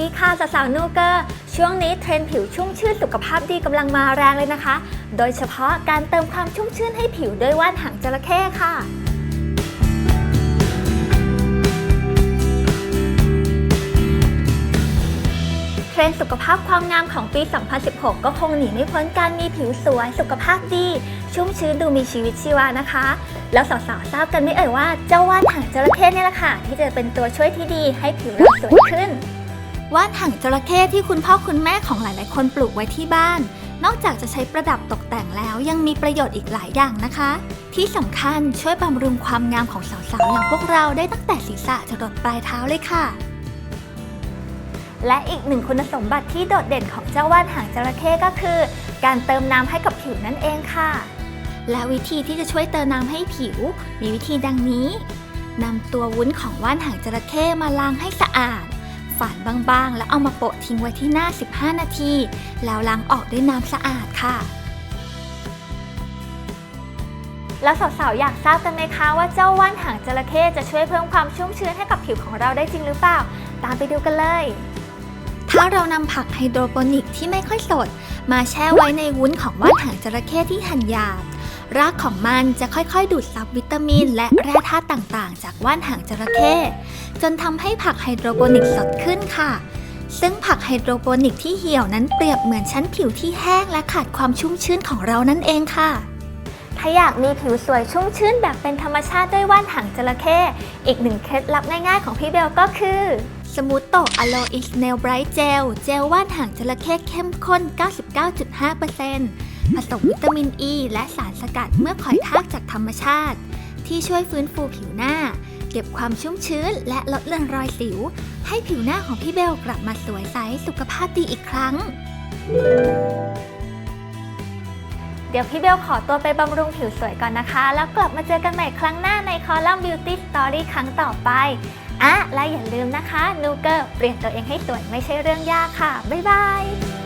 ดีค่ะสาวๆนูเกอร์ ช่วงนี้เทรนด์ผิวชุ่มชื่นสุขภาพดีกำลังมาแรงเลยนะคะ โดยเฉพาะการเติมความชุ่มชื่นให้ผิวด้วยว่านหางจระเข้ค่ะเทรนด์สุขภาพความงามของปี 2016 ก็คงหนีไม่พ้นการมีผิวสวย สุขภาพดี ชุ่มชื้นดูมีชีวิตชีวานะคะ แล้วสาวๆทราบกันไหม่เอ่ยว่าเจ้าว่านหางจระเข้เนี่ยแหละค่ะ ที่จะเป็นตัวช่วยที่ดีให้ผิวเราสวยขึ้น ว่านหางจระเข้ที่คุณพ่อคุณแม่ของหลายๆ คนปลูกไว้ที่บ้าน นอกจากจะใช้ประดับตกแต่งแล้วยังมีประโยชน์อีกหลายอย่างนะคะ ที่สำคัญช่วยบำรุงความงามของสาวๆ อย่างพวกเราได้ตั้งแต่ศีรษะจรดปลายเท้าเลยค่ะ และอีกหนึ่งคุณสมบัติที่โดดเด่นของเจ้าว่านหางจระเข้ก็คือ การเติมน้ำให้กับผิวนั่นเองค่ะ และวิธีที่จะช่วยเติมน้ำให้ผิว มีวิธีดังนี้นำตัววุ้นของว่านหางจระเข้มาล้างให้สะอาด ฝานบางๆ แล้วเอามาโปะทิ้งไว้ที่หน้า 15 นาที แล้วล้างออกด้วยน้ำสะอาดค่ะ แล้วสาวๆอยากทราบกันไหมคะว่าเจ้าว่านหางจระเข้จะช่วยเพิ่มความชุ่มชื้นให้กับผิวของเราได้จริงหรือเปล่า ตามไปดูกันเลย ถ้าเรานำผักไฮโดรโปนิกที่ไม่ค่อยสด มาแช่ไว้ในวุ้นของว่านหางจระเข้ที่หั่นหยาบ รากของมันจะค่อยๆ ดูดซับวิตามิน และแร่ธาตุต่างๆ จากว่านหางจระเข้จนทำให้ผักไฮโดรโปนิกสดขึ้นค่ะ ซึ่งผักไฮโดรโปนิกที่เหี่ยวนั้นเปรียบเหมือนชั้นผิวที่แห้งและขาดความชุ่มชื้นของเรานั่นเองค่ะ ถ้าอยากมีผิวสวยชุ่มชื้นแบบเป็นธรรมชาติด้วยว่านหางจระเข้อีกหนึ่งเคล็ดลับง่ายๆ ของพี่เบลก็คือสมูทโตอะโลอิสเนลไบรท์เจล เจลว่านหางจระเข้เข้มข้น 99.5% ผสมวิตามินอ e ีและสารสกัดเมื่อคอยทากจากธรรมชาติ ที่ช่วยฟื้นฟูผิวหน้า เก็บความชุ่มชื้น และลดเลือนรอยสิว ให้ผิวหน้าของพี่เบลกลับมาสวยใสสุขภาพดีอีกครั้ง เดี๋ยวพี่เบลขอตัวไปบำรุงผิวสวยก่อนนะคะ แล้วกลับมาเจอกันใหม่ครั้งหน้าในคอลัมน์ Beauty Story ครั้งต่อไปอะและอย่าลืมนะคะ นูเกอร์เปลี่ยนตัวเองให้สวยไม่ใช่เรื่องยากค่ะ บ๊ายบาย